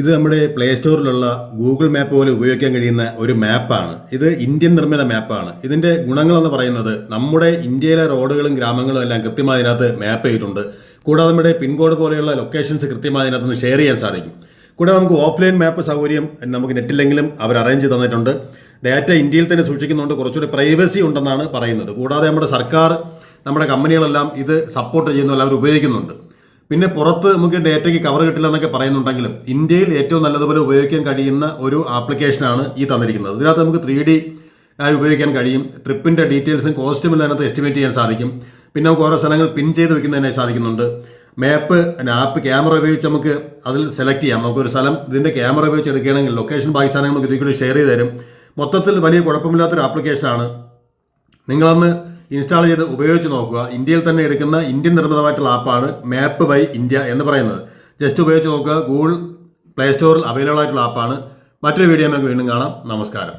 ഇത് നമ്മുടെ play സ്റ്റോറിലുള്ള Google map പോലെ ഉപയോഗിക്കാൻ കഴിയുന്ന ഒരു മാപ്പാണ് ഇത് ഇന്ത്യൻ നിർമ്മിത മാപ്പാണ് ഇതിന്റെ ഗുണങ്ങളെന്ന് പറയുന്നത് നമ്മുടെ ഇന്ത്യയിലെ റോഡുകളും ഗ്രാമങ്ങളും എല്ലാം കൃത്യമായി ഇതിനകത്ത് മാപ്പ് ചെയ്തിട്ടുണ്ട്. കൂടാതെ നമ്മുടെ പിൻകോഡ് പോലെയുള്ള ലൊക്കേഷൻസ് കൃത്യമായി ഇതിനകത്ത് ഷെയർ ചെയ്യാൻ സാധിക്കും. കൂടാതെ നമുക്ക് ഓഫ്ലൈൻ മാപ്പ് സൗകര്യം നമുക്ക് നെറ്റില്ലെങ്കിലും അവർ അറേഞ്ച് തന്നിട്ടുണ്ട്. ഡാറ്റ ഇന്ത്യയിൽ തന്നെ സൂക്ഷിക്കുന്നുണ്ട് കുറച്ചുകൂടി പ്രൈവസി ഉണ്ടെന്നാണ് പറയുന്നത്. കൂടാതെ നമ്മുടെ സർക്കാർ നമ്മുടെ കമ്പനികളെല്ലാം ഇത് സപ്പോർട്ട് ചെയ്യുന്നു അവർ ഉപയോഗിക്കുന്നുണ്ട്. പിന്നെ പുറത്ത് നമുക്ക് ഡേറ്റയ്ക്ക് കവർ കിട്ടില്ല എന്നൊക്കെ പറയുന്നുണ്ടെങ്കിലും ഇന്ത്യയിൽ ഏറ്റവും നല്ലതുപോലെ ഉപയോഗിക്കാൻ കഴിയുന്ന ഒരു ആപ്ലിക്കേഷനാണ് ഈ തന്നിരിക്കുന്നത്. ഇതിനകത്ത് നമുക്ക് ത്രീ ഡി ആയി ഉപയോഗിക്കാൻ കഴിയും. ട്രിപ്പിന്റെ ഡീറ്റെയിൽസും കോസ്റ്റും അതിനകത്ത് എസ്റ്റിമേറ്റ് ചെയ്യാൻ സാധിക്കും. പിന്നെ നമുക്ക് ഓരോ സ്ഥലങ്ങൾ പിൻ ചെയ്ത് വെക്കുന്നതിനായി സാധിക്കുന്നുണ്ട്. മാപ്പ് ആപ്പ് ക്യാമറ ഉപയോഗിച്ച് നമുക്ക് അതിൽ സെലക്ട് ചെയ്യാം. നമുക്കൊരു സ്ഥലം ഇതിന്റെ ക്യാമറ ഉപയോഗിച്ച് എടുക്കുകയാണെങ്കിൽ ലൊക്കേഷൻ ബാക്കി സാധനങ്ങൾ നമുക്ക് ഇതിൽ കൂടി ഷെയർ ചെയ്ത് തരും. മൊത്തത്തിൽ വലിയ കുഴപ്പമില്ലാത്തൊരു ആപ്ലിക്കേഷനാണ് നിങ്ങളൊന്ന് ഇൻസ്റ്റാൾ ചെയ്ത് ഉപയോഗിച്ച് നോക്കുക. ഇന്ത്യയിൽ തന്നെ എടുക്കുന്ന ഇന്ത്യൻ നിർമ്മിതമായിട്ടുള്ള ആപ്പാണ് മാപ്പ് ബൈ ഇന്ത്യ എന്ന് പറയുന്നത്. ജസ്റ്റ് ഉപയോഗിച്ച് നോക്കുക. ഗൂഗിൾ പ്ലേ സ്റ്റോറിൽ അവൈലബിൾ ആയിട്ടുള്ള ആപ്പാണ്. മറ്റൊരു വീഡിയോ നമുക്ക് വീണ്ടും കാണാം. നമസ്കാരം.